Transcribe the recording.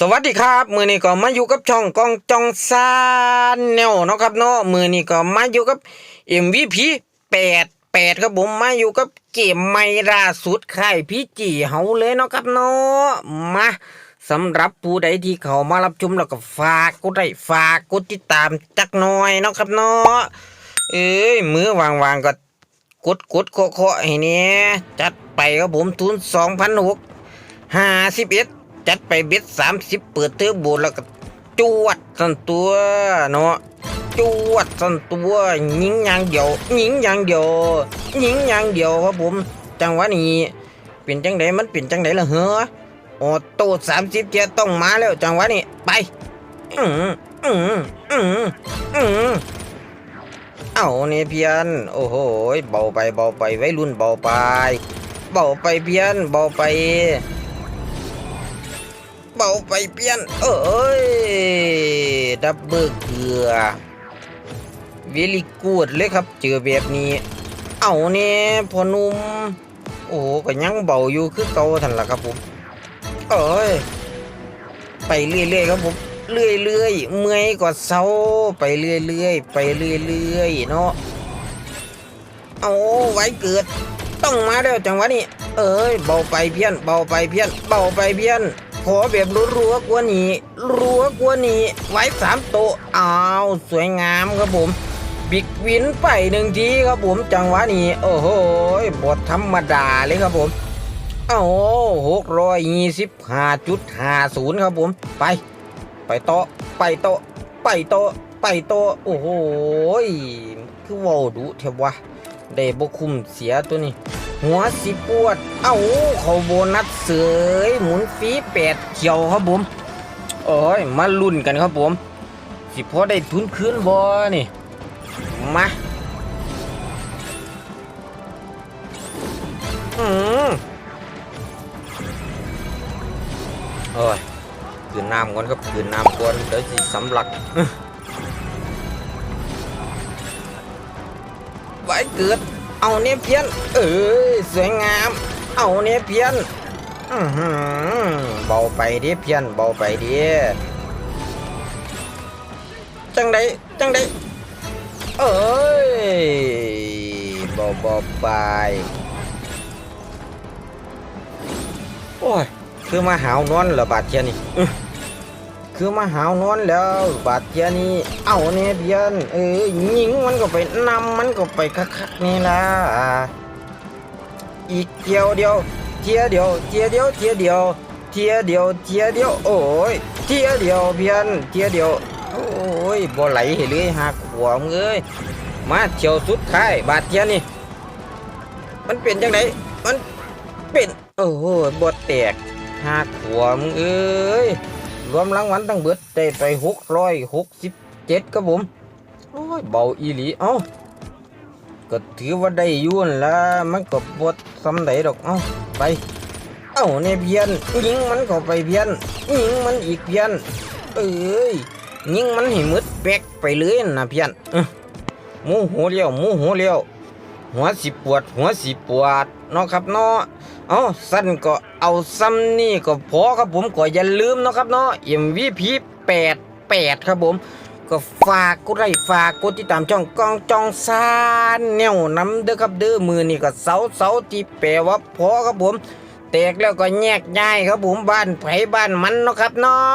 สวัสดีครับ มือนี้ก็มาอยู่กับช่องกองจองซานแนวเนาะครับเนาะมือนี้ก็มาอยู่กับ MVP 88ครับผมมาอยู่กับเกมใหม่ล่าสุดค่ายพี่จีเฮาเลยเนาะครับเนาะมาสำหรับผู้ใดที่เขามารับชมแล้วก็ฝากกดไลค์ฝากกดติดตามจักหน่อยเนาะครับเนาะเอ้ยมือวางๆก็กดกดเคาะเคาะให้เนี่ยจัดไปครับผมทุน2,600ห้าสิบเอ็ด จัดไปเบ็ดสามสิบเปิดเทอร์โบแล้วก็จวดสันตัวเนาะจวดสันตัวยิงอย่างเดียวยิงอย่างเดียวยิงอย่างเดียวครับผมจังหวะนี้เป็นจังไดมันเป็นจังไดล่ะเหรอโอ้โตสามสิบเจ็ดต้องมาแล้วจังหวะนี้ไปอืมอืมอืมอืมเอาเนี่ยเพียนโอ้โหเบาไปเบาไปไว้รุ่นเบาไปเบาไปเพียนเบาไป เบาไปเพียน เอ้ย ดับเบิลเกลือเวลิกูดเลยครับ เจอแบบนี้ เอาเนี่ยพอนุ่ม โอ้ก็ยังเบาอยู่คือเก่าทันละครับผม เอ้ย ไปเรื่อยๆครับผมเรื่อยๆเมื่อยก็เศร้าไปเรื่อยๆไปเรื่อยๆเนาะเอาไว้เกิด ต้องมาแล้วจังหวะนี้ เอ้ยเบาไปเพี้ยน เบาไปเพี้ยน เบาไปเพี้ยน ขอแบบรัวๆกว่านี้ รัวกว่านี้ ไว้สามโตอ้าวสวยงามครับผม บิ๊กวินไปหนึ่งทีครับผมจังหวะนี้ โอ้โหบทธรรมดาเลยครับผมเอ้หกร้อยยี่สิบห้าจุดห้าศูนย์ครับผม ไป ไปโตไปโตไปโตไปโตโอ้โหคือว้าดุเทวะได้บคุมเสียตัวนี้ หัวสิปวด เอ้าเขาโบนัสเสยหมุนฟีแปดเขียวครับผมโอ้ยมาลุ้นกันครับผม สิพอได้ทุนคืนบ่นี่ มาอืมโอ้ยคืนน้ำก่อนครับคืนน้ำก่อนเดี๋ยวสิสำลักไว้เกิด เอาเนี่ยเพี้ยน เอ้ยสวยงาม เอาเนี่ยเพี้ยนเบาไปดิเพี้ยนเบาไปดิจังไดจังไดเอ้ยเบาเบาไปโอ้ยคือมาหาวนอนเหรอบาดเจ็บนี่อื้อ คือมาหาวนอนแล้ว บาดเจ็บนี่เอาเนี่ยเพี้ยนเอ้ยยิงมันก็ไปนำมันก็ไปคักๆนี่ละอีกเทียวเดียวเทียเดียวเทียเดียวเทียเดียวเทียเดียวเทียเดียวโอ้ยเทียเดียวเพียนเทียเดียวโอ้ยบ่ไหลให้เลยหักหัวมึงเอ้ยมาเฉียวสุดท้ายบาดเทียนี่มันเป็นจังไดมันเป็นโอ้โหบ่แตกหักหัวมึงเอ้ย รวมรางวัลตั้งเบิดได้ไปหกร้อยหกสิบเจ็ดครับผมโอ้ยเบาอีหลีเอ้าก็ถือว่าได้อยุ่นละมันก็บดซ้ำใดดอกเอ้าไปเอ้าเนี่ยเพียนยิงมันเข้าไปเพียนยิงมันอีกเพียนเอ้ยยิงมันให้มืดแป๊กไปเลยนะเพียนเอ้อหมูหัวเลี้ยวหมูหัวเลี้ยวหัวสิปวดหัวสิปวดเนาะครับเนาะเอ้าสั้นก็ เอาซ้ำนี่ก็พอครับผมก็อย่าลืมนะครับเนาะ MVP 88 ครับผม ก็ฝากกดไลค์ฝากกดติดตามช่องกองจองซานแนวน้ำเด้อครับเด้อมือนี่ก็เสาเสาที่แปลว่าพอครับผม แตกแล้วก็แยกย้ายครับผมบ้านไผบ้านมันเนาะครับเนาะ